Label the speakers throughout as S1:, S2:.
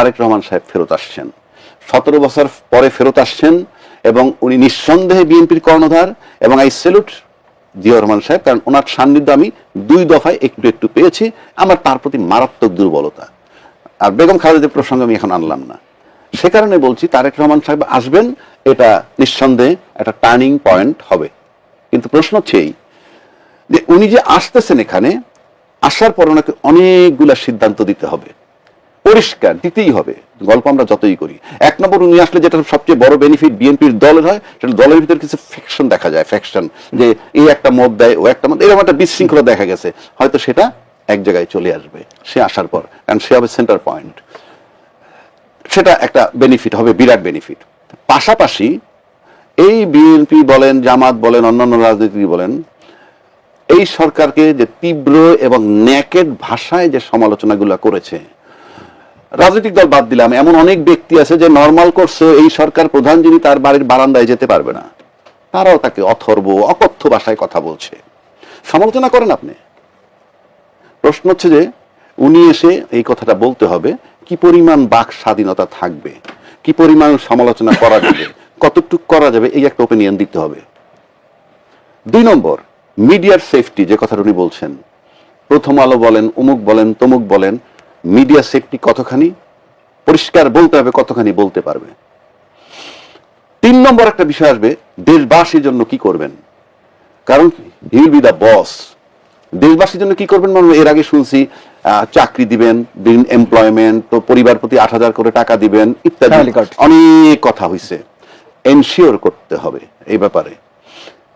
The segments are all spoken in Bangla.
S1: তারেক রহমান সাহেব ফেরত আসছেন। সতেরো বছর পরে ফেরত আসছেন এবং উনি নিঃসন্দেহে বিএনপির কর্ণধার এবং আই সেলুট জিয়া রহমান সাহেব, কারণ ওনার সান্নিধ্য আমি দুই দফায় একটু একটু পেয়েছি। আমার তার প্রতি মারাত্মক দুর্বলতা। আর বেগম খালেদের প্রসঙ্গ আমি এখন আনলাম না। সে কারণে বলছি, তারেক রহমান সাহেব আসবেন, এটা নিঃসন্দেহে একটা টার্নিং পয়েন্ট হবে। কিন্তু প্রশ্ন হচ্ছে এই, যে উনি যে আসতেছেন এখানে, আসার পর ওনাকে অনেকগুলা সিদ্ধান্ত দিতে হবে। পরিষ্কার দিতেই হবে। গল্প আমরা যতই করি। এক নম্বর উনি আসলে যেটা সবচেয়ে বড় বেনিফিট বিএনপির দলের হয়, সেটা দলের ভিতরে কিছু ফ্যাকশন দেখা যায়। ফ্যাকশন যে এই একটা মত দেয়, ও একটা মত, এরকম একটা বিশৃঙ্খলা দেখা গেছে। হয়তো সেটা এক জায়গায় চলে আসবে, সে আসার পর কারণ সে হবে সেন্টার পয়েন্ট সেটা একটা বেনিফিট হবে, বিরাট বেনিফিট পাশাপাশি এই বিএনপি বলেন, জামাত বলেন, অন্যান্য রাজনীতি বলেন, এই সরকারকে যে তীব্র এবং ন্যাকেড ভাষায় যে সমালোচনাগুলো করেছে রাজনৈতিক দল বাদ দিলাম। এমন অনেক ব্যক্তি আছে যে নর্মাল করছে এই সরকার প্রধান যিনি তার বাড়ির বারান্দায় যেতে পারবে না। তারাও তাকে অথর্ব, অকথ্য ভাষায় কথা বলছে। সমালোচনা করেন আপনি। প্রশ্ন হচ্ছে যে উনি এসে এই কথাটা বলতে হবে, কি পরিমাণ বাক স্বাধীনতা থাকবে? কি পরিমাণ সমালোচনা করা যাবে? কতটুকু করা যাবে? এই একটা ওপিনিয়ন দিতে হবে। দুই নম্বর মিডিয়ার সেফটি যে কথাটা উনি বলছেন। প্রথম আলো বলেন, অমুক বলেন, তমুক বলেন মিডিয়া সেফটি কতখানি পরিষ্কার বলতে হবে কতখানি বলতে পারবে? তিন নম্বর একটা বিষয় আসবে দেশবাসীর জন্য কি করবেন? কারণ হিল বি দ্য বস দেশবাসীর জন্য কি করবেন মানে এর আগে শুনছি চাকরি দিবেন এমপ্লয়মেন্ট তো পরিবার প্রতি আট হাজার করে টাকা দিবেন ইত্যাদি। অনেক কথা হয়েছে এনশিওর করতে হবে এই ব্যাপারে।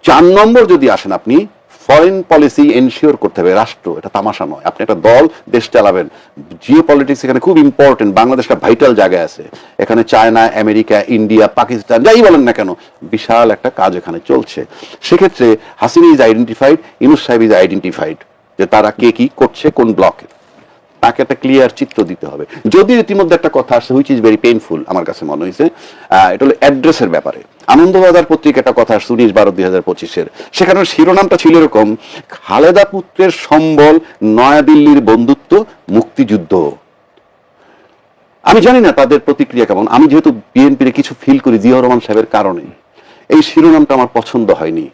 S1: চার নম্বর যদি আসেন আপনি ফরেন পলিসি এনশিওর করতে হবে, রাষ্ট্র, এটা তামাশা নয়। আপনি একটা দল, দেশ চালাবেন। জিও পলিটিক্স এখানে খুব ইম্পর্টেন্ট বাংলাদেশটা ভাইটাল জায়গায় আছে। এখানে চায়না আমেরিকা ইন্ডিয়া পাকিস্তান যাই বলেন না কেন, বিশাল একটা কাজ এখানে চলছে। সেক্ষেত্রে হাসিন ইজ আইডেন্টিফাইড ইনুস সাহেব ইজ আইডেন্টিফাইড যে তারা কে কি করছে, কোন ব্লকে তাকে একটা ক্লিয়ার চিত্র দিতে হবে। যদিও ইতিমধ্যে একটা কথা আসছে হুইচ ইজ ভেরি পেইনফুল আমার কাছে মনে হয়েছে। এটা হলো অ্যাড্রেসের ব্যাপারে। আনন্দবাজার পত্রিকা একটা কথা আসছে উনিশ বারো দুই হাজার পঁচিশের। সেখানে শিরোনামটা ছিল এরকম, খালেদা পুত্রের সম্বল নয়াদিল্লির বন্ধুত্ব, মুক্তিযুদ্ধ। আমি জানি না তাদের প্রতিক্রিয়া কেমন। আমি যেহেতু বিএনপির কিছু ফিল করি জিয়া রহমান সাহেবের কারণে এই শিরোনামটা আমার পছন্দ হয়নি।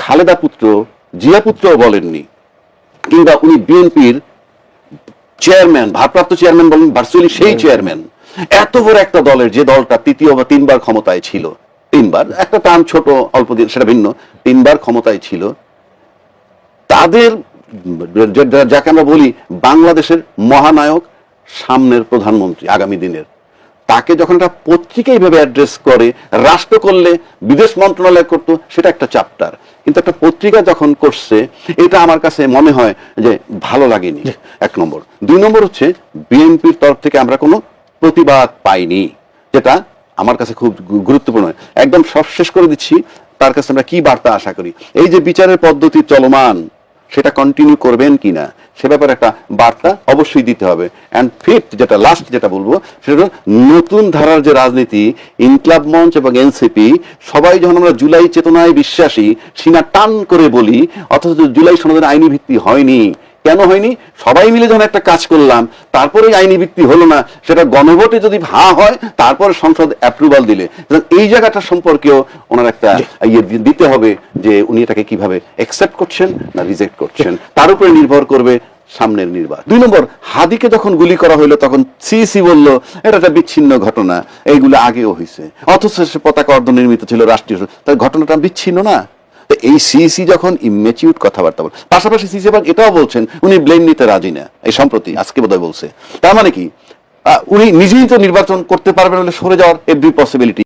S1: খালেদা পুত্র, জিয়া পুত্রও বলেননি, কিংবা উনি বিএনপির চেয়ারম্যান ভারপ্রাপ্ত চেয়ারম্যান বলেন ভার্চুয়ালি সেই চেয়ারম্যান এত বড় একটা দলের যে দলটা তৃতীয় বা তিনবার ক্ষমতায় ছিল তিনবার একটা টান ছোট অল্প দিন সেটা ভিন্ন তিনবার ক্ষমতায় ছিল। তাদের যাকে আমরা বলি বাংলাদেশের মহানায়ক সামনের প্রধানমন্ত্রী আগামী দিনের। তাকে যখন একটা পত্রিকা এইভাবে অ্যাড্রেস করে রাষ্ট্র করলে বিদেশ মন্ত্রণালয় করতো সেটা একটা চ্যাপ্টার কিন্তু একটা পত্রিকা যখন করছে এটা আমার কাছে মনে হয় যে ভালো লাগেনি এক নম্বর। দুই নম্বর হচ্ছে বিএনপির তরফ থেকে আমরা কোনো প্রতিবাদ পাইনি যেটা আমার কাছে খুব গুরুত্বপূর্ণ। একদম সব শেষ করে দিচ্ছি তার কাছে আমরা কি বার্তা আশা করি? এই যে বিচারের পদ্ধতি চলমান সেটা কন্টিনিউ করবেন কিনা? সে ব্যাপারে একটা বার্তা অবশ্যই দিতে হবে। অ্যান্ড ফিফথ যেটা লাস্ট যেটা বলব, সেটা নতুন ধারার যে রাজনীতি, ইনক্লাব মঞ্চ এবং এনসিপি সবাই যখন আমরা জুলাই চেতনায় বিশ্বাসী সিনা টান করে বলি, অথচ জুলাই সনদের আইনি ভিত্তি হয়নি। কেন হয়নি? সবাই মিলে যখন একটা কাজ করলাম তারপরে আইনি ভিত্তি হলো না সেটা গণভোটে যদি ভা হয় তারপরে সংসদ অ্যাপ্রুভাল দিলে। এই জায়গাটা সম্পর্কেও ওনার একটা ইয়ে দিতে হবে যে উনি এটাকে কীভাবে অ্যাকসেপ্ট করছেন না রিজেক্ট করছেন। তার উপরে নির্ভর করবে সামনের নির্বাচন। দুই নম্বর হাদিকে যখন গুলি করা হইল তখন সিসি বলল এটা একটা বিচ্ছিন্ন ঘটনা এইগুলো আগেও হয়েছে অথচ সে পতাকা অর্ধ নির্মিত ছিল রাষ্ট্রীয় ঘটনাটা বিচ্ছিন্ন না? এই সিসি যখন ইমেচিউড কথাবার্তা বল, পাশাপাশি সিসি বাং এটাও বলছেন, উনি ব্লেম নিতে রাজি না, এই সম্প্রতি, আজকে বোধহয় বলছে। তার মানে কি? উনি নিজেই তো নির্বাচন করতে পারবেন বলে সরে যাওয়ার এভরি পসিবিলিটি